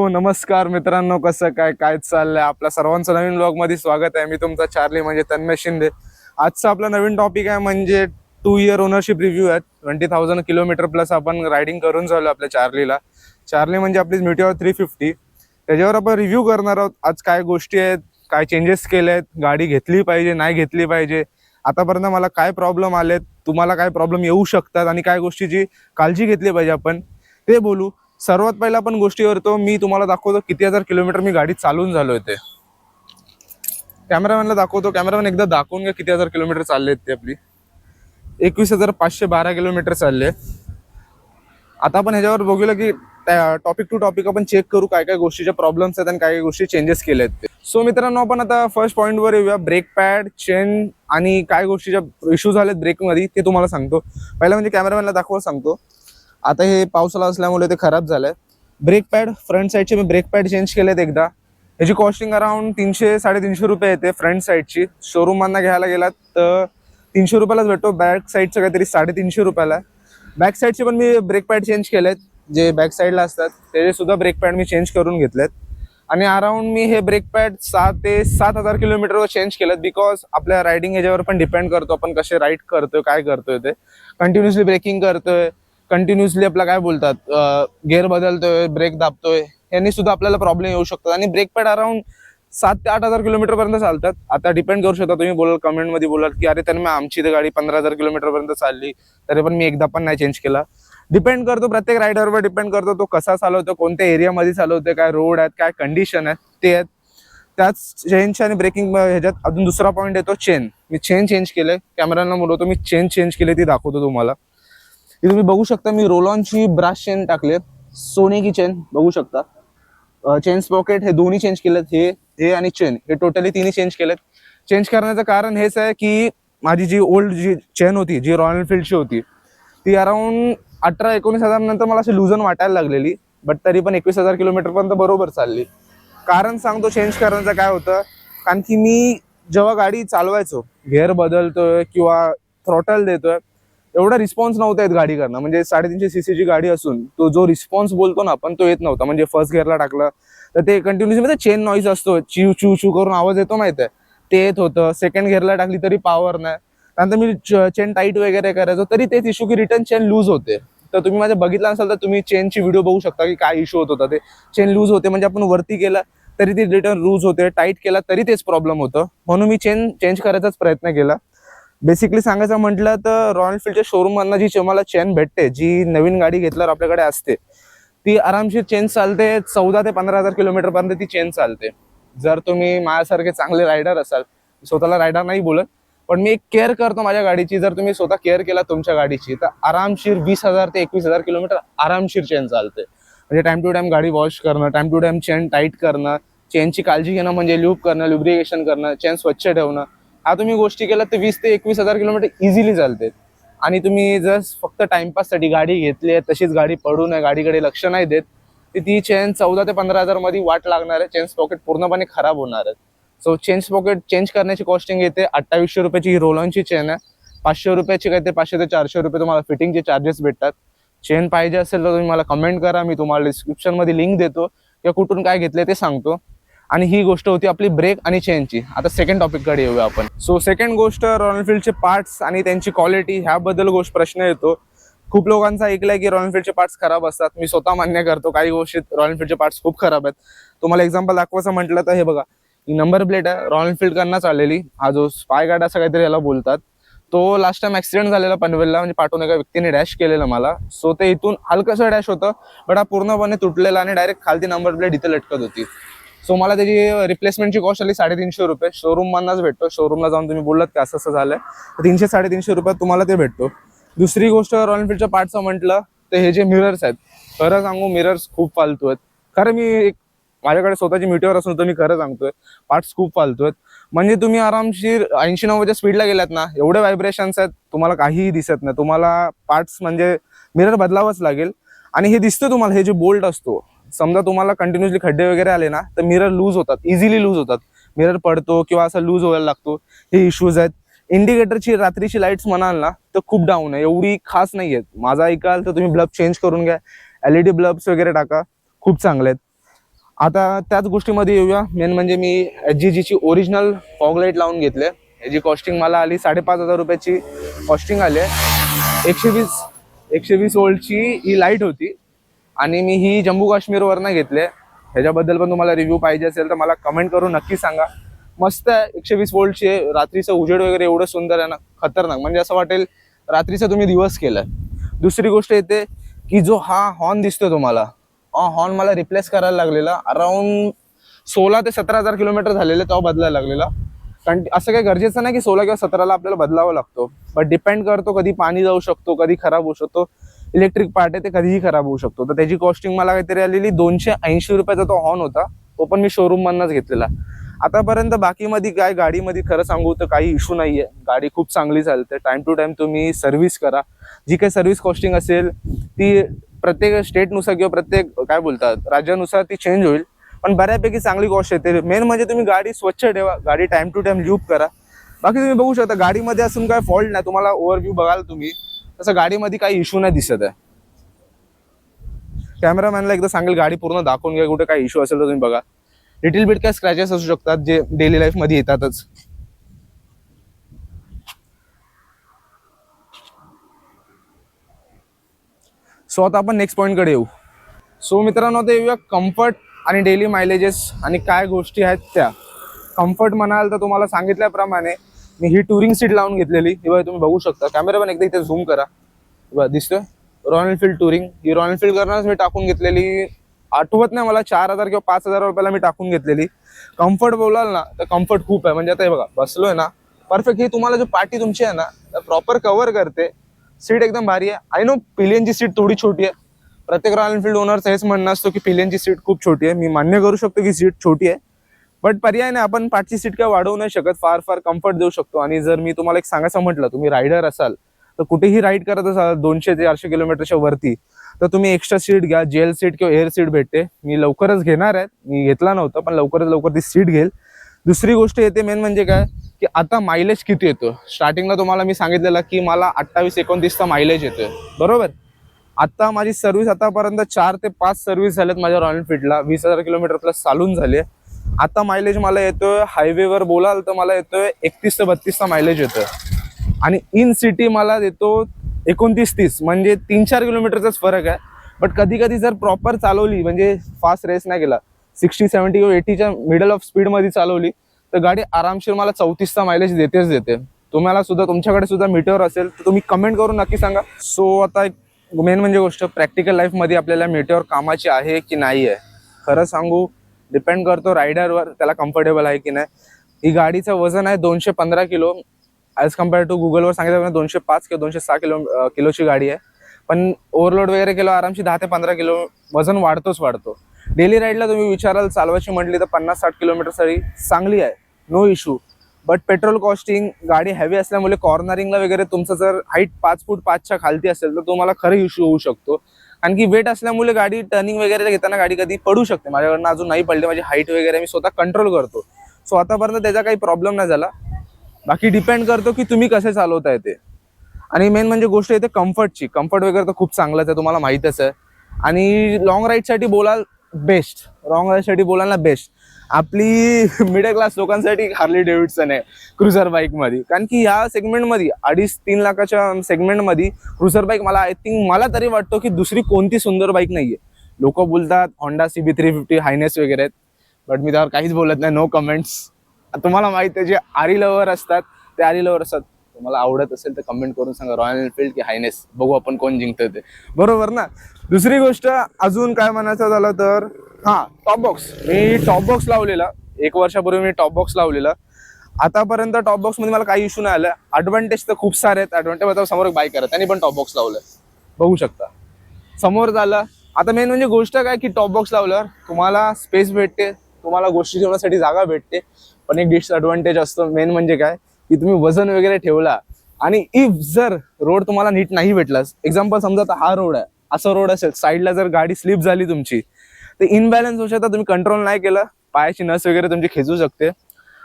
So नमस्कार मित्रांनो कसं काय काय चाललंय? आपल्या सर्वांचं नवीन ब्लॉगमध्ये स्वागत आहे. मी तुमचा चार्ली म्हणजे तन्मय शिंदे. आजचा आपला नवीन टॉपिक आहे म्हणजे टू इयर ओनरशिप रिव्ह्यू आहे. ट्वेंटी थाउजंड किलोमीटर प्लस आपण रायडिंग करून झालो आपल्या चार्लीला. चार्ली म्हणजे आपली मिटिओर थ्री फिफ्टी त्याच्यावर आपण रिव्ह्यू करणार आहोत. आज काय गोष्टी आहेत काय चेंजेस केले आहेत गाडी घेतली पाहिजे नाही घेतली पाहिजे. आतापर्यंत मला काय प्रॉब्लेम आलेत तुम्हाला काय प्रॉब्लेम येऊ शकतात आणि काय गोष्टीची काळजी घेतली पाहिजे आपण ते बोलू. सर्वात पहिला आपण गोष्टीवर करतो मी तुम्हाला दाखवतो किती हजार किलोमीटर मी गाडी चालून झालो ते. कॅमेरामॅनला दाखवतो कॅमेरामॅन एकदा दाखवून घ्या किती हजार किलोमीटर चालले ते आपली. एकवीस हजार पाचशे बारा किलोमीटर चालले आता आपण ह्याच्यावर बघूया की टॉपिक टू टॉपिक आपण चेक करू काय काय गोष्टीच्या प्रॉब्लेम्स आहेत आणि काय काय गोष्टी चेंजेस केले आहेत सो मित्रांनो आपण आता फर्स्ट पॉईंटवर येऊया. ब्रेक पॅड चेन आणि काय गोष्टीच्या इश्यू झालेत ब्रेकमध्ये ते तुम्हाला सांगतो. पहिला म्हणजे कॅमेरामॅनला दाखवा सांगतो. आता हे पावसाळा असल्यामुळे ते खराब झालंय. ब्रेक पॅड फ्रंट साईडचे मी ब्रेक पॅड चेंज केलेत एकदा. ह्याची कॉस्टिंग अराउंड तीनशे साडेतीनशे रुपये येते फ्रंट साईडची शोरूमांना घ्यायला गेलात तर तीनशे रुपयालाच भेटतो. बॅक साईडचं काहीतरी साडेतीनशे रुपयाला बॅक साईडचे पण मी ब्रेक पॅड चेंज केलेत. जे बॅक साईडला असतात त्याचे सुद्धा ब्रेक पॅड मी चेंज करून घेतलेत. आणि अराउंड मी हे ब्रेक पॅड सात ते सात हजार किलोमीटरवर चेंज केलेत. बिकॉज आपल्या रायडिंग याच्यावर पण डिपेंड करतो. आपण कसे राईड करतोय काय करतोय ते. कंटिन्युअसली ब्रेकिंग करतोय. कंटिन्युअसली आपला काय बोलतात? गेअर बदलतोय ब्रेक दाबतोय यांनी सुद्धा आपल्याला प्रॉब्लेम येऊ शकतात. आणि ब्रेक पॅड अराउंड सात ते आठ हजार किलोमीटर पर्यंत चालतात. आता डिपेंड करू शकता तुम्ही बोलाल कमेंटमध्ये बोलाल की अरे त्यांनी आमची तर गाडी पंधरा हजार किलोमीटर पर्यंत चालली तरी पण मी एकदा पण नाही चेंज केला. डिपेंड करतो प्रत्येक रायडरवर डिपेंड करतो तो कसा चालवतो कोणत्या एरियामध्ये चालवतोय काय रोड आहेत काय कंडिशन आहेत ते आहेत. त्याच चेंज आणि ब्रेकिंग ह्याच्यात अजून दुसरा पॉईंट येतो चेन मी चेन चेंज केलंय कॅमेऱ्यांना बोलवतो मी चेन चेंज केले ती दाखवतो तुम्हाला. तुम्ही बघू शकता मी रोलॉनची ब्राश चेन टाकले सोनेची चेन बघू शकता. चेन पॉकेट हे दोन्ही चेंज केलेत हे हे आणि चेन हे टोटली तिन्ही चेंज केलेत. चेंज करण्याचं कारण हेच आहे की माझी जी ओल्ड जी चेन होती जी रॉयल एनफिल्डची होती ती अराऊंड अठरा एकोणीस हजार नंतर मला अशी लुजन वाटायला लागलेली बट तरी पण एकवीस हजार किलोमीटर पर्यंत बरोबर चालली. कारण सांगतो चेंज करण्याचं काय होतं कारण की मी जेव्हा गाडी चालवायचो गेअर बदलतोय किंवा थ्रॉटल देतोय एवढा रिस्पॉन्स नव्हता येत गाडी म्हणजे साडेतीनशे सीसीची गाडी असून तो जो रिस्पॉन्स बोलतो ना आपण तो येत नव्हता. म्हणजे फर्स्ट गिअरला टाकलं तर ते कंटिन्युअसली म्हणजे चेन नॉईज असतो. चिव चिव चू करून आवाज येतो माहिती आहे ते येत होतं. सेकंड गिअरला टाकली तरी पॉवर नाही. त्यानंतर मी चेन टाईट वगैरे करायचो तरी तेच इश्यू की रिटर्न चेन लूज होते. तर तुम्ही माझ्या बघितला असाल तर तुम्ही चेनची व्हिडिओ बघू शकता की काय इश्यू होत होता. ते चेन लूज होते म्हणजे आपण वरती केला तरी ती रिटर्न लूज होते. टाईट केला तरी तेच प्रॉब्लेम होतं. म्हणून मी चेन चेंज करायचाच प्रयत्न केला. बेसिकली सांगायचं म्हटलं तर रॉयल एनफिल्डच्या शोरूममधनं जी मला चेन भेटते जी नवीन गाडी घेतल्यावर आपल्याकडे असते ती आरामशीर चेन चालते चौदा ते पंधरा हजार किलोमीटर पर्यंत ती चेन चालते. जर तुम्ही माझ्यासारखे चांगले रायडर असाल स्वतःला रायडर नाही बोलत पण मी एक केअर करतो माझ्या गाडीची. जर तुम्ही स्वतः केअर केला तुमच्या गाडीची तर आरामशीर वीस हजार ते एकवीस हजार किलोमीटर आरामशीर चेन चालते. म्हणजे टाइम टू टाइम गाडी वॉश करणं time to time chain tight करणं चेनची काळजी घेणं म्हणजे लूप करणं लुब्रिकेशन करणं चेन स्वच्छ ठेवणं हा तुम्ही गोष्टी केल्या तर वीस ते एकवीस हजार किलोमीटर इझिली चालते आणि तुम्ही जर फक्त टाइमपाससाठी गाडी घेतली आहे तशीच गाडी पडू नये गाडीकडे लक्ष नाही देत तर ती चेन चौदा ते पंधरा हजारमध्ये वाट लागणार आहे. चेन्स पॉकेट पूर्णपणे खराब होणार आहे. सो चेन पॉकेट चेंज करण्याची कॉस्टिंग येते. अठ्ठावीसशे रुपयाची ही रोलॉनची चेन आहे. पाचशे रुपयाची काय ते पाचशे ते चारशे रुपये तुम्हाला फिटिंगचे चार्जेस भेटतात. चेन पाहिजे असेल तर तुम्ही मला कमेंट करा. मी तुम्हाला डिस्क्रिप्शनमध्ये लिंक देतो. किंवा कुठून काय घेतले ते सांगतो. आणि ही गोष्ट होती आपली ब्रेक आणि चेनची आता सेकंड टॉपिककडे येऊया आपण. सो सेकंड गोष्ट रॉयल पार्ट्स आणि त्यांची क्वालिटी ह्याबद्दल गोष्ट प्रश्न येतो. खूप लोकांचा ऐकलंय की रॉयल पार्ट्स खराब असतात. मी स्वतः मान्य करतो. काही गोष्टीत रॉयल पार्ट्स खूप खराब आहेत. तुम्हाला एक्झाम्पल दाखवायचं म्हटलं तर हे बघा. ही नंबर प्लेट आहे. रॉयल आलेली. हा जो स्पाय गार्ड असं काहीतरी याला बोलतात. तो लास्ट टाइम ऍक्सिडेंट झालेला पनवेलला म्हणजे पाठवून एका व्यक्तीने डॅश केलेलं मला. सो ते इथून हलकंसं डॅश होतं बट हा पूर्णपणे तुटलेला आणि डायरेक्ट खालती नंबर प्लेट इथे लटकत होती. सो मला त्याची रिप्लेसमेंटची कॉस्ट आली साडेतीनशे रुपये. शोरूम मधनच भेटतो. शोरूमला जाऊन तुम्ही बोललात की असं असं झालंय. तीनशे साडेतीनशे रुपयात तुम्हाला ते भेटतो. दुसरी गोष्ट रॉयल एनफिल्डच्या पार्टचं म्हटलं तर हे जे मिरर्स आहेत खरं सांगू मिरर्स खूप फालतू आहेत. खरं मी एक माझ्याकडे स्वतःची मीटर असून तर मी खरं सांगतोय पार्ट्स खूप फालतू आहेत. म्हणजे तुम्ही आरामशीर ऐंशी नव्वदच्या स्पीडला गेलात ना एवढे व्हायब्रेशन्स आहेत तुम्हाला काहीही दिसत नाही. तुम्हाला पार्ट्स म्हणजे मिरर बदलावंच लागेल. आणि हे दिसतं तुम्हाला हे जे बोल्ट असतो समजा तुम्हाला कंटिन्युअसली खड्डे वगैरे आले ना तर मिरर लूज होतात इझिली लूज होतात. मिरर पडतो किंवा असं लूज व्हायला लागतो. हे इश्यूज आहेत. इंडिकेटरची रात्रीची लाईट्स म्हणाल ना तर खूप डाऊन आहे. एवढी खास नाही आहेत. माझा ऐकाल तर तुम्ही ब्लब चेंज करून घ्या. एल ई डी ब्लब्स वगैरे टाका. खूप चांगले आहेत. आता त्याच गोष्टीमध्ये येऊया. मेन म्हणजे मी एच जी जीची ओरिजिनल फॉगलाईट लावून घेतले. याची कॉस्टिंग मला आली. साडेपाच हजार रुपयाची कॉस्टिंग आली आहे. एकशे वीस एकशे वीस ओल्डची ही लाइट होती. आणि मी ही जम्मू काश्मीरवरनं घेतले. ह्याच्याबद्दल पण तुम्हाला रिव्ह्यू पाहिजे असेल तर मला कमेंट करून नक्की सांगा. मस्त आहे एकशे वीस वोल्टची आहे. रात्रीचं उजेड वगैरे एवढं सुंदर आहे ना खतरनाक. म्हणजे असं वाटेल रात्रीचा तुम्ही दिवस केलं दुसरी गोष्ट येते की जो हा हॉर्न दिसतोय तुम्हाला हा हॉर्न मला रिप्लेस करायला लागलेला. अराउंड सोळा ते सतरा हजार किलोमीटर झालेले तेव्हा बदलायला लागलेला. कारण असं काही गरजेचं नाही की सोळा किंवा सतराला आपल्याला बदलावा लागतो. बट डिपेंड करतो कधी पाणी जाऊ शकतो कधी खराब होऊ शकतो. इलेक्ट्रिक पार्ट आहे ते कधीही खराब होऊ शकतो. तर त्याची कॉस्टिंग मला काहीतरी आलेली दोनशे ऐंशी रुपयाचा तो हॉर्न होता. तो पण मी शोरूम मधनच घेतलेला. आतापर्यंत बाकीमध्ये काय गाडीमध्ये खरं सांगू तर काही इशू नाही आहे गाडी खूप चांगली चालते. टाईम टू टाईम तुम्ही सर्व्हिस करा. जी काही सर्व्हिस कॉस्टिंग असेल ती प्रत्येक स्टेटनुसार किंवा प्रत्येक काय बोलतात राज्यानुसार ती चेंज होईल. पण बऱ्यापैकी चांगली कॉस्ट येते. मेन म्हणजे तुम्ही गाडी स्वच्छ ठेवा. गाडी टाईम टू टाईम ल्यूप करा. बाकी तुम्ही बघू शकता गाडीमध्ये असून काय फॉल्ट नाही. तुम्हाला ओव्हरव्ह्यू बघाल तुम्ही. तसं गाडीमध्ये काही इश्यू नाही दिसत आहे. कॅमेरामॅनला एकदा सांगेल गाडी पूर्ण दाखवून घ्या कुठे काही इश्यू असेल तर तुम्ही बघा. लिटिल बिट काय स्क्रॅचेस असू शकतात जे डेली लाईफमध्ये येतातच. सो आता आपण नेक्स्ट पॉईंटकडे येऊ. सो मित्रांनो आता येऊया कम्फर्ट आणि डेली मायलेजेस आणि काय गोष्टी आहेत त्या. कम्फर्ट म्हणाल तर तुम्हाला सांगितल्याप्रमाणे मी ही टुरिंग सीट लावून घेतलेली. ही बघा तुम्ही बघू शकता. कॅमेरा पण एकदा इथे झूम करा. बघा दिसतोय? रॉयल एनफील्ड टुरिंग ही रॉयल एनफील्ड करणारच मी टाकून घेतलेली. आठवत नाही मला चार हजार किंवा पाच हजार रुपयाला मी टाकून घेतलेली. कम्फर्ट बोलाल ना तर कम्फर्ट खूप आहे. म्हणजे आता हे बघा बसलोय ना. परफेक्ट ही तुम्हाला जो पार्टी तुमची आहे ना प्रॉपर कव्हर करते. सीट एकदम भारी आहे. आय नो पिलियनची सीट थोडी छोटी आहे. प्रत्येक रॉयल एनफील्ड ओनरचं हेच म्हणणं असतो की पिलियनची सीट खूप छोटी आहे. मी मान्य करू शकतो की सीट छोटी आहे. बट पर्याय नाही आपण पाचची सीट काय वाढवू नाही शकत. फार फार कम्फर्ट देऊ शकतो. आणि जर मी तुम्हाला एक सांगायचं म्हटलं तुम्ही रायडर असाल तर कुठेही राईड करत असाल दोनशे ते चारशे किलोमीटरच्या वरती तर तुम्ही एक्स्ट्रा सीट घ्या. जेल सीट किंवा एअर सीट भेटते. मी लवकरच घेणार आहे. मी घेतला नव्हतं पण लवकरच लवकर ती सीट घेईल. दुसरी गोष्ट येते मेन म्हणजे काय? की आता मायलेज किती येतो? स्टार्टिंगला तुम्हाला मी सांगितलेलं की मला अठ्ठावीस एकोणतीसचा मायलेज येतोय. बरोबर? आता माझी सर्व्हिस आतापर्यंत चार ते पाच सर्व्हिस झाल्यात माझ्या रॉयल एनफील्डला वीस हजार किलोमीटर प्लस चालून झाले आता मायलेज मला येतोय हायवेवर बोलाल तर मला येतोय एकतीस ते बत्तीसचा मायलेज येतोय. आणि इन सिटी मला देतो एकोणतीस तीस म्हणजे तीन चार किलोमीटरचाच फरक आहे. बट कधी कधी जर प्रॉपर चालवली म्हणजे फास्ट रेस नाही केला सिक्स्टी सेव्हन्टी किंवा एटीच्या मिडल ऑफ स्पीडमध्ये चालवली तर गाडी आरामशीर मला चौतीसचा मायलेज देतेच देते. तुम्हाला सुद्धा तुमच्याकडे सुद्धा मीटर असेल तर तुम्ही कमेंट करून नक्की सांगा. सो आता एक मेन म्हणजे गोष्ट प्रॅक्टिकल लाईफमध्ये आपल्याला मीटर कामाची आहे की नाही आहे खरं सांगू डिपेंड करतो रायडरवर त्याला कम्फर्टेबल आहे की नाही. ही गाडीचं वजन आहे दोनशे पंधरा किलो. ॲज कंपेअर टू गुगलवर सांगितलं दोनशे पाच किंवा दोनशे सहा किलो किलोची गाडी आहे. पण ओव्हरलोड वगैरे केलं आरामशी दहा ते पंधरा किलो वजन वाढतोच वाढतो. डेली राईडला तुम्ही विचाराल चालवायची म्हटली तर पन्नास साठ किलोमीटरसाठी चांगली आहे no issue but petrol costing गाडी हॅवी असल्यामुळे कॉर्नरिंगला वगैरे तुमचं जर हाईट पाच फूट पाचच्या खालती असेल तर तुम्हाला खरं इश्यू होऊ शकतो. आणखी वेट असल्यामुळे गाडी टर्निंग वगैरे घेताना गाडी कधी पडू शकते. माझ्याकडनं अजून नाही पडली माझी हाईट वगैरे मी स्वतः कंट्रोल करतो. सो आतापर्यंत त्याचा काही प्रॉब्लेम नाही झाला. बाकी डिपेंड करतो की तुम्ही कसे चालवताय ते. आणि मेन म्हणजे गोष्ट येते कम्फर्टची कम्फर्ट वगैरे तर खूप चांगलंच आहे तुम्हाला माहीतच आहे. आणि लॉंग राईडसाठी बोलाल बेस्ट लॉंग राईडसाठी बोलाल ना बेस्ट आपली मिडल क्लास लोकांसाठी हार्ली डेव्हिडसन आहे क्रुझर बाईकमध्ये कारण की ह्या सेगमेंटमध्ये अडीच तीन लाखाच्या सेगमेंटमध्ये क्रुझर बाईक मला आय थिंक मला तरी वाटतो की दुसरी कोणती सुंदर बाईक नाहीये. लोक बोलतात Honda C B three fifty Highness वगैरे आहेत. बट मी त्यावर काहीच बोलत नाही नो कमेंट्स तुम्हाला माहिती आहे जे आरी लवर असतात ते आरी लवर असतात. तुम्हाला आवडत असेल तर कमेंट करून सांगा रॉयल एनफिल्ड की हायनेस बघू आपण कोण जिंकतोय ते. बरोबर ना? दुसरी गोष्ट अजून काय म्हणायचं झालं तर हा टॉप बॉक्स मी टॉप बॉक्स लावलेला. एक वर्षापूर्वी मी टॉप बॉक्स लावलेला. आतापर्यंत टॉप बॉक्समध्ये मला काही इश्यू नाही आला ऍडव्हान्टेज तर खूप सारे आहेत. ऍडव्हान्टेज आता समोर एक बाईक करत त्यांनी पण टॉप बॉक्स लावलं बघू शकता. समोर झालं. आता मेन म्हणजे गोष्ट काय की टॉप बॉक्स लावल्यावर तुम्हाला स्पेस भेटते. तुम्हाला गोष्टी ठेवण्यासाठी जागा भेटते. पण एक डिसअडव्हान्टेज असतो. मेन म्हणजे काय? की तुम्ही वजन वगैरे ठेवला आणि इफ जर रोड तुम्हाला नीट नाही भेटलास एक्झाम्पल समजा आता हा रोड आहे. असा रोड असेल. साईडला जर गाडी स्लिप झाली तुमची ते इनबॅलन्स होऊ शकता तुम्ही कंट्रोल नाही केलं पायाची नस वगैरे तुमची खेचू शकते.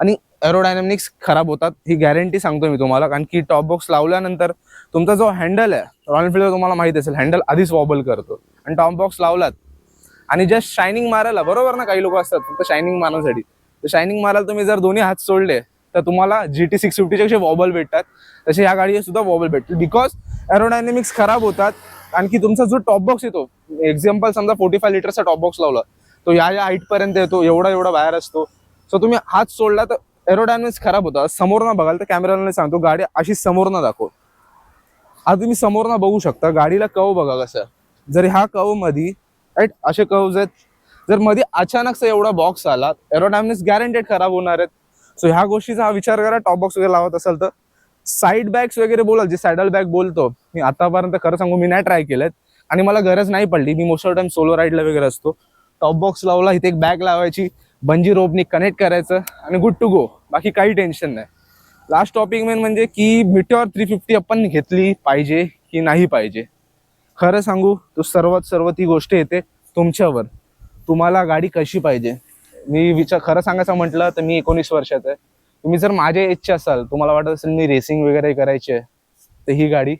आणि एरोडायनामिक्स खराब होतात ही गॅरंटी सांगतो मी तुम्हाला. कारण की टॉप बॉक्स लावल्यानंतर तुमचा जो हँडल आहे रॉयल एनफिल्ड तुम्हाला माहिती असेल हँडल आधीच वॉबल करतो. आणि टॉप बॉक्स लावलात आणि जस्ट शायनिंग मारायला बरोबर ना काही लोक असतात फक्त शायनिंग मारण्यासाठी. तर शायनिंग मारायला तुम्ही जर दोन्ही हात सोडले तर तुम्हाला जी टी सिक्स फिफ्टीचे कसे वॉबल भेटतात. तसे ह्या गाडीचे सुद्धा वॉबल भेटतील. बिकॉज एरोडायनेमिक्स खराब होतात आणखी तुमचा जो टॉप बॉक्स येतो एक्झाम्पल समजा फोर्टी फाय लिटरचा टॉप बॉक्स लावला तो या या height पर्यंत येतो एवढा एवढा बाहेर असतो. सो तुम्ही हात सोडला तर एरोडायनेमिक्स खराब होता. समोर ना बघाल तर कॅमेराला सांगतो गाडी अशी समोर ना दाखव. आता तुम्ही समोर ना बघू शकता गाडीला कव बघा कसं. जर ह्या कवमध्ये राईट असे कव्ज आहेत. जर मध्ये अचानकचा एवढा बॉक्स आला एरोडायनेमिक्स गॅरंटेड खराब होणार आहेत. सो ह्या गोष्टीचा हा विचार करा टॉप बॉक्स वगैरे लावत असेल तर. साईड बॅग्स वगैरे बोलाल जे सॅडल बॅग बोलतो मी आतापर्यंत खरं सांगू मी नाही ट्राय केलेत. आणि मला गरज नाही पडली. मी मोस्ट ऑफ टाइम सोलो राईडला वगैरे असतो. टॉप बॉक्स लावला इथे एक बॅग लावायची. बंजी रोपनी कनेक्ट करायचं. आणि गुड टू गो बाकी काही टेन्शन नाही. लास्ट टॉपिक मेन म्हणजे की मिटॉर थ्री फिफ्टी आपण घेतली पाहिजे की नाही पाहिजे? खरं सांगू तो सर्वात सर्व ती गोष्ट येते तुमच्यावर. तुम्हाला गाडी कशी पाहिजे? मी विचार खरं सांगायचं म्हटलं तर मी एकोणीस वर्षाचा आहे. तुम्ही जर माझ्या एजचे असाल तुम्हाला वाटत असेल मी रेसिंग वगैरे करायची आहे तर ही गाडी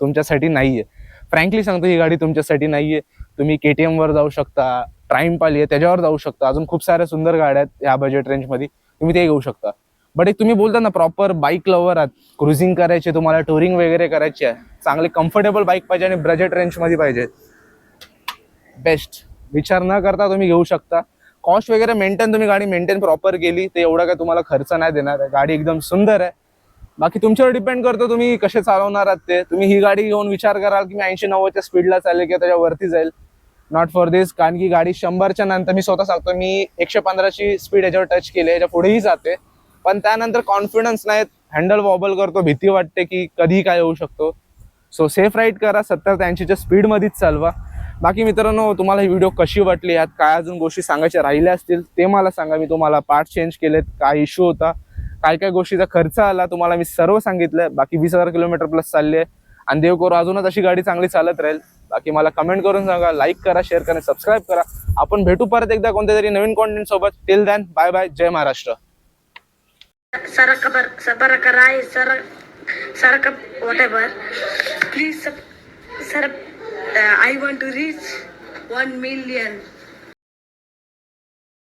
तुमच्यासाठी नाही आहे फ्रँकली सांगतो ही गाडी तुमच्यासाठी नाही आहे तुम्ही के टी एमवर जाऊ शकता ट्राईम पाली आहे त्याच्यावर जाऊ शकता. अजून खूप साऱ्या सुंदर गाड्या आहेत या बजेट रेंजमध्ये तुम्ही ते घेऊ शकता. बट एक तुम्ही बोलता ना प्रॉपर बाईक लवर आहात. क्रुझिंग करायचे तुम्हाला टुरिंग वगैरे करायची आहे. चांगली कम्फर्टेबल बाईक पाहिजे आणि बजेट रेंजमध्ये पाहिजे. बेस्ट विचार न करता तुम्ही घेऊ शकता. कॉस्ट वगैरे मेंटेन तुम्ही गाडी मेंटेन प्रॉपर केली ते एवढा काय तुम्हाला खर्च नाही देणार आहे. गाडी एकदम सुंदर आहे. बाकी तुमच्यावर डिपेंड करतो तुम्ही कसे चालवणार आहात ते. तुम्ही ही गाडी घेऊन विचार कराल की मी ऐंशी नव्वदच्या स्पीडला चालेल किंवा त्याच्यावरती जाईल. नॉट फॉर दिस कारण की गाडी शंभरच्या नंतर मी स्वतः सांगतो मी एकशे पंधराची स्पीड याच्यावर टच केली याच्या पुढेही जाते. पण त्यानंतर कॉन्फिडन्स नाही हँडल वॉबल करतो भीती वाटते की कधी काय होऊ शकतो. सो सेफ राईड करा सत्तर ते ऐंशीच्या स्पीडमध्येच चालवा. बाकी मित्रांनो तुम्हाला ही व्हिडिओ कशी वाटली? यात काय अजून गोष्टी सांगायच्या राहिल्या असतील ते मला सांगा. मी तुम्हाला पार्ट चेंज केलेत काय इश्यू होता काय काय गोष्टीचा खर्च आला तुम्हाला मी सर्व सांगितलंय बाकी वीस हजार किलोमीटर प्लस चालली आहे आणि देव करू अजूनच अशी गाडी चांगली चालत राहील. बाकी मला कमेंट करून सांगा लाईक करा शेअर करा सबस्क्राईब करा. आपण भेटू परत एकदा कोणत्या तरी नवीन कॉन्टेंट सोबत. Till then bye bye Jai Maharashtra. Saraka bar, Sabaraka Rai, sir Uh, I want to reach one million